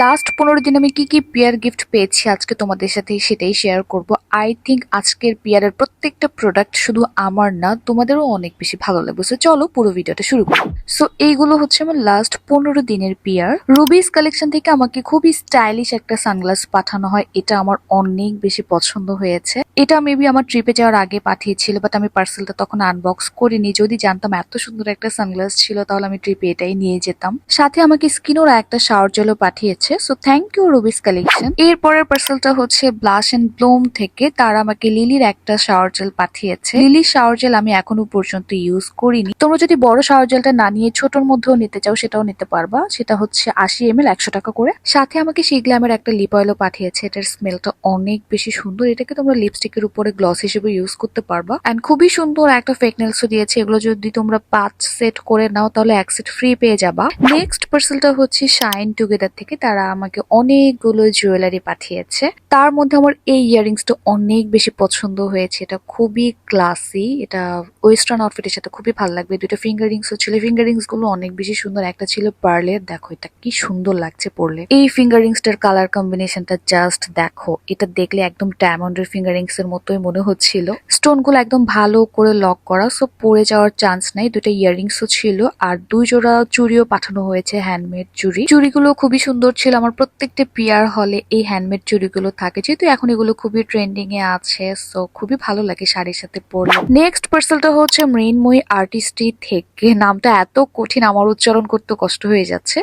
Last পনেরো দিন আমি কি কি পিয়ার গিফট পেয়েছি আজকে তোমাদের সাথে সেটাই শেয়ার করব। আই থিঙ্ক আজকের পিয়ারের প্রত্যেকটা প্রোডাক্ট শুধু আমার না, তোমাদেরও অনেক বেশি ভালো লাগবে। চলো পুরো ভিডিওটা শুরু করি। সো এইগুলো হচ্ছে আমার লাস্ট পনেরো দিনের পেয়ার রুবিস কালেকশন থেকে আমাকে খুবই স্টাইলিশ একটা সানগ্লাস পাঠানো হয়। এটা আমার অনেক বেশি পছন্দ হয়েছে। এটা মেবি আমার ট্রিপে যাওয়ার আগে পাঠিয়েছিল বাট আমি পার্সেলটা তখন আনবক্স করিনি। যদি জানতাম এত সুন্দর একটা সানগ্লাস ছিল, তাহলে আমি ট্রিপে এটাই নিয়ে যেতাম। সাথে আমাকে স্কিনোর একটা শাওয়ার জেলও পাঠিয়েছে। So thank you Ruby's collection এরপরের পার্সেলটা হচ্ছে ব্লাশ এন্ড ব্লুম থেকে। তারা আমাকে লিলির একটা শাওয়ার জেল পাঠিয়েছে। লিলির শাওয়ার জেল আমি এখনও পর্যন্ত ইউজ করিনি। তোমরা যদি বড় শাওয়ার জেলটা না নিয়ে ছোটর মধ্যেও নিতে চাও সেটাও নিতে পারবা। সেটা হচ্ছে আশি এম এল একশো টাকা করে। সাথে আমাকে সেই গ্ল্যামের একটা লিপ অয়েলও পাঠিয়েছে। এটার স্মেলটা অনেক বেশি সুন্দর। এটাকে তোমরা লিপস্টিকের উপরে গ্লস হিসেবে ইউজ করতে পারবা। অ্যান্ড খুবই সুন্দর একটা ফেকনেলসও দিয়েছে। এগুলো যদি তোমরা পাঁচ সেট করে নাও, তাহলে এক সেট ফ্রি পেয়ে যাবা। নেক্সট পার্সেলটা হচ্ছে শাইন টুগেদার থেকে। তারা আমাকে অনেকগুলো জুয়েলারি পাঠিয়েছে। তার মধ্যে আমার এই ইয়ারিংসটা অনেক বেশি পছন্দ হয়েছে। এটা খুবই ক্লাসি এটা ওয়েস্টার্ন আউটফিটের সাথে খুবই ভালো লাগবে। দুটো ফিঙ্গার রিংসও ছিল। ফিঙ্গার রিংসগুলো অনেক বেশি সুন্দর। একটা ছিল পার্লের দেখো এটা কি সুন্দর লাগছে পরলে। এই ফিঙ্গার রিংসটার কালার কম্বিনেশনটা জাস্ট দেখো, এটা দেখলে একদম ডায়মন্ডের ফিঙ্গার রিংস এর মতোই মনে হচ্ছিল। স্টোনগুলো একদম ভালো করে লক করা সো পরে যাওয়ার চান্স নাই। দুটো ইয়াররিংসও ছিল, আর দুই জোড়া চুড়িও পাঠানো হয়েছে হ্যান্ডমেড চুড়ি। চুড়িগুলো খুবই সুন্দর ছিল, আমার প্রত্যেকটা পিয়ার হলে এই হ্যান্ডমেড চুড়িগুলো থাকে। যেহেতু এখন এগুলো খুবই ট্রেন্ডিং এ আছে সো খুবই ভালো লাগে শাড়ির সাথে পরলে। নেক্সট পার্সেলটা হচ্ছে মৃন্ময়ী আর্টিস্ট্রি থেকে। নামটা এত কঠিন আমার উচ্চারণ করতে কষ্ট হয়ে যাচ্ছে।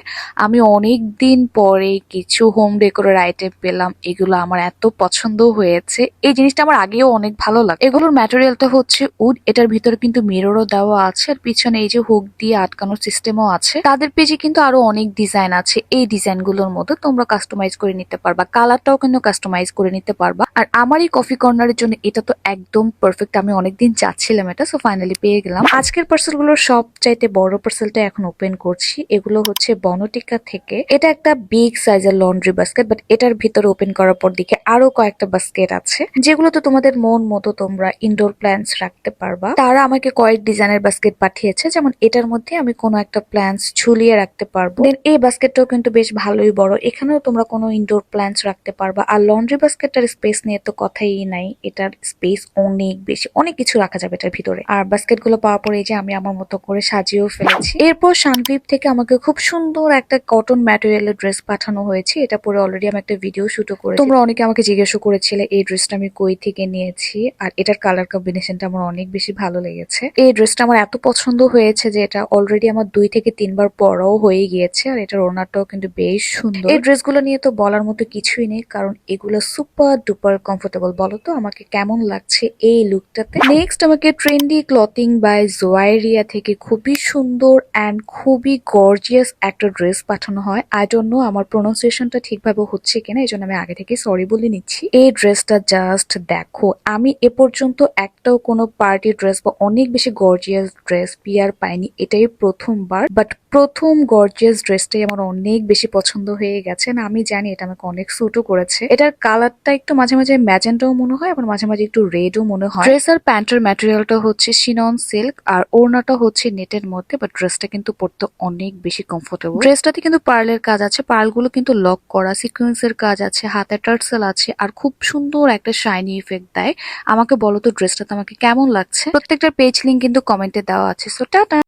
আমি অনেক দিন পরে কিছু হোম ডেকোরের আইটেম পেলাম, এগুলো আমার এত পছন্দ হয়েছে। এই জিনিসটা আমার আগেও অনেক ভালো লাগে এগুলোর ম্যাটেরিয়ালটা হচ্ছে উড এটার ভিতরে কিন্তু মিররও দেওয়া আছে, আর পিছনে এই যে হুক দিয়ে আটকানোর সিস্টেমও আছে। তাদের পেজে কিন্তু আরও অনেক ডিজাইন আছে, এই ডিজাইনগুলোর মধ্যে তোমরা কাস্টমাইজ করে নিতে পারবা কালারটাও কিন্তু কাস্টমাইজ করে নিতে পারবা। আর আমার এই কফি কর্নারের জন্য এটা তো একদম পারফেক্ট আমি অনেকদিন চাচ্ছিলাম এটা সো ফাইনালি পেয়ে গেলাম। আজকের পার্সেলগুলোর সব চাইতে বড় পার্সেলটা এখন ওপেন করছি। এগুলো হচ্ছে বনটিকা থেকে। এটা একটা বিগ সাইজের লন্ড্রি বাস্কেট বাট এটার ভিতরে ওপেন করার পর দিকে আরও কয়েকটা বাস্কেট আছে। যেগুলোতে তোমাদের মন মতো তোমরা ইনডোর প্ল্যান্টস রাখতে পারবা। তারা আমাকে কয়েক ডিজাইনের বাস্কেট পাঠিয়েছে, যেমন এটার মধ্যে আমি কোনো একটা প্ল্যান্টস ঝুলিয়ে রাখতে পারব। দেন এই বাস্কেটটাও কিন্তু বেশ ভালোই বড়। এখানেও তোমরা কোনো ইনডোর প্ল্যান্টস রাখতে পারবা। আর লন্ড্রি বাস্কেটটার স্পেস নিয়ে তো কথাই নাই। এটার স্পেস অনেক বেশি, অনেক কিছু রাখা যাবে এটার ভিতরে। আর বাস্কেটগুলো পাওয়ার পরে যে আমি আমার মতো করে সাজিয়েও ফেলেছি এরপর শানভিপ থেকে আমাকে খুব সুন্দর একটা কটন ম্যাটেরিয়ালের ড্রেস পাঠানো হয়েছে। এটা পরে অলরেডি আমি একটা ভিডিও শুটও করে তোমরা অনেকে আমাকে জিজ্ঞাসা করেছিলে, এই ড্রেসটা আমি কই থেকে নিয়েছি? আর এটার কালার কম্বিনেশনটা আমার অনেক বেশি ভালো লেগেছে। এই ড্রেসটা আমার এত পছন্দ হয়েছে যে এটা অলরেডি আমার দুই থেকে তিনবার পরাও হয়ে গিয়েছে। আর এটার ওনারটাও কিন্তু বেশ সুন্দর। এই ড্রেসগুলো নিয়ে তো বলার মতো কিছুই নেই, কারণ এগুলো সুপার ডুপার কমফোর্টেবল বলো তো, আমাকে কেমন লাগছে এই লুকটাতে নেক্সট আমাকে ট্রেন্ডি ক্লথিং বাই জোয়াইরিয়া থেকে খুবই সুন্দর অ্যান্ড খুবই গর্জিয়াস একটা ড্রেস পাঠানো হয়। আই ডোন্ট নো আমার প্রোনাউন্সিয়েশনটা ঠিকভাবে হচ্ছে কিনা এই জন্য আমি আগে থেকে সরি বলে নিচ্ছি। এই ড্রেসটা জাস্ট দেখো, আমি এ পর্যন্ত একটাও কোনো পার্টি ড্রেস বা অনেক বেশি গর্জিয়াস ড্রেস পিয়ার পাইনি, এটাই প্রথমবার। বাট প্রথম গর্জিয়াস ড্রেসটাই আমার অনেক বেশি পছন্দ হয়ে গেছে না, আমি জানি এটা আমাকে অনেক স্যুটও করেছে। এটার কালারটা একটু মাঝে মাঝে ম্যাজেন্টাও মনে হয়, আবার মাঝে মাঝে একটু রেডও মনে হয়। ড্রেস আর প্যান্টের ম্যাটেরিয়ালটা হচ্ছে সিনন সিল্ক আর ওড়নাটা হচ্ছে নেটের মধ্যে বাট ড্রেসটা কিন্তু পরতে অনেক বেশি কমফোর্টেবল ড্রেসটাতে কিন্তু পার্লের কাজ আছে পার্লগুলো কিন্তু লক করা সিকুয়েন্সের কাজ আছে, হাতে টার্সেল আছে আর খুব সুন্দর একটা শাইনি ইফেক্ট দেয়। আমাকে বলো তো ড্রেসটা তোমাকে কেমন লাগছে? প্রত্যেকটা পেজ লিঙ্ক কিন্তু কমেন্টে দেওয়া আছে সো টাটা